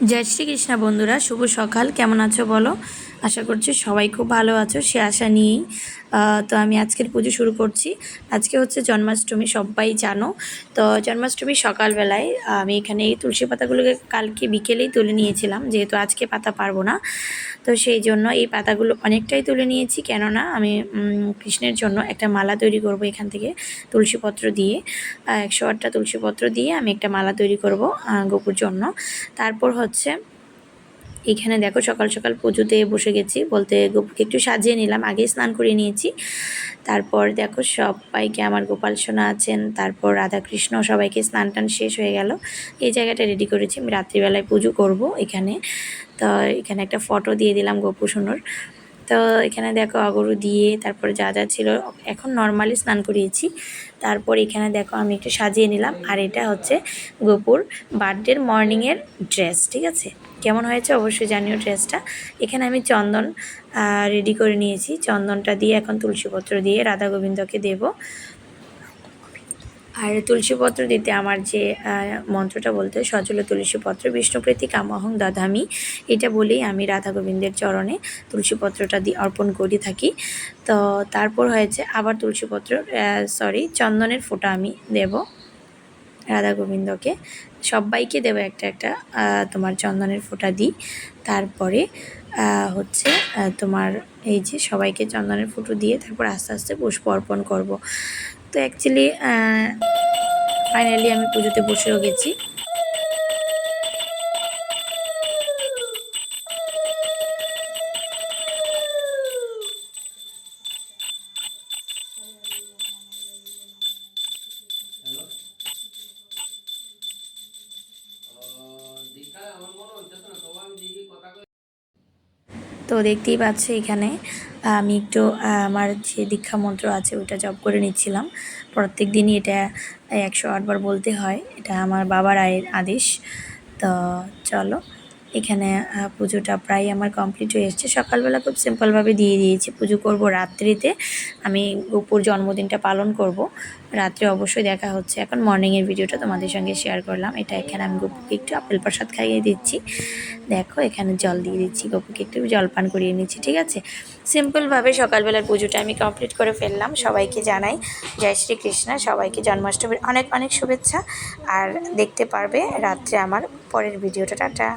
জয় শ্রী কৃষ্ণা বন্ধুরা শুভ সকাল। কেমন আছো বলো? আশা করছি সবাই খুব ভালো আছো, সে আশা নিয়েই। তো আমি আজকের পুজো শুরু করছি। আজকে হচ্ছে জন্মাষ্টমী, সবাই জানো। তো জন্মাষ্টমী সকালবেলায় আমি এখানে এই তুলসী পাতাগুলোকে কালকে বিকেলেই তুলে নিয়েছিলাম, যেহেতু আজকে পাতা পারব না। তো সেই জন্য এই পাতাগুলো অনেকটাই তুলে নিয়েছি, কেননা আমি কৃষ্ণের জন্য একটা মালা তৈরি করব এখান থেকে তুলসীপত্র দিয়ে। একশো আটটা তুলসীপত্র দিয়ে আমি একটা মালা তৈরি করব গোপুর জন্য। তারপর হচ্ছে এখানে দেখো সকাল সকাল পুজোতে বসে গেছি বলতে গোপুকে একটু সাজিয়ে নিলাম আগে স্নান করে নিয়েছি। তারপর দেখো সবাইকে আমার গোপাল সোনা আছেন, তারপর রাধাকৃষ্ণ সবাইকে স্নান টান শেষ হয়ে গেল। এই জায়গাটা রেডি করেছি, আমি রাত্রিবেলায় পুজো করব এখানে। তো এখানে একটা ফটো দিয়ে দিলাম গোপু সোনার। তো এখানে দেখো অগরু দিয়ে তারপর যা যা ছিল, এখন নর্মালি স্নান করিয়েছি। তারপর এখানে দেখো আমি একটু সাজিয়ে নিলাম। আর এটা হচ্ছে গোপুর বার্থডের মর্নিংয়ের ড্রেস ঠিক আছে? কেমন হয়েছে অবশ্যই জানিও ড্রেসটা এখানে আমি চন্দন রেডি করে নিয়েছি। চন্দনটা দিয়ে এখন তুলসীপত্র দিয়ে রাধা গোবিন্দকে দেবো। আর তুলসীপত্র দিতে আমার যে মন্ত্রটা বলতে সজল তুলসীপত্র, বিষ্ণুপ্রীতি, কামহং, দাধামি, এটা বলেই আমি রাধা গোবিন্দের চরণে তুলসীপত্রটা দিয়ে অর্পণ করে থাকি। তো তারপর হয়েছে আবার তুলসীপত্র সরি চন্দনের ফোঁটা আমি দেব রাধা গোবিন্দকে। সবাইকে দেবো একটা একটা তোমার চন্দনের ফোঁটা দিই তারপরে হচ্ছে তোমার এই যে সবাইকে চন্দনের ফোঁটো দিয়ে তারপর আস্তে আস্তে পুষ্প অর্পণ করব। তো অ্যাকচুয়ালি ফাইনালি আমি পুজোতে বসেও গেছি। তো দেখতেই পাচ্ছে এখানে আমি একটু আমার যে দীক্ষা মন্ত্র আছে ওইটা জব করে নিচ্ছিলাম। প্রত্যেক দিনই এটা একশো আটবার বলতে হয়। এটা আমার বাবার আয়ের আদেশ। তো চলো। এখানে পুজোটা প্রায় আমার কমপ্লিট হয়ে এসছে। সকালবেলা খুব সিম্পলভাবে দিয়ে দিয়েছি। পুজো করব রাত্রিতে। আমি গোপুর জন্মদিনটা পালন করব। রাত্রে অবশ্যই দেখা হচ্ছে। এখন মর্নিংয়ের ভিডিওটা তোমাদের সঙ্গে শেয়ার করলাম। এটা এখানে আমি গপুকে একটু আপেল প্রসাদ খাইয়ে দিচ্ছি। দেখো, এখানে জল দিয়ে দিচ্ছি। গপুকে একটু জলপান করিয়ে নিচ্ছি, ঠিক আছে? সিম্পলভাবে সকালবেলার পুজোটা আমি কমপ্লিট করে ফেললাম। সবাইকে জানাই জয় শ্রীকৃষ্ণ সবাইকে জন্মাষ্টমীর অনেক অনেক শুভেচ্ছা। আর দেখতে পারবে রাত্রে আমার পরের ভিডিওটা টাটা।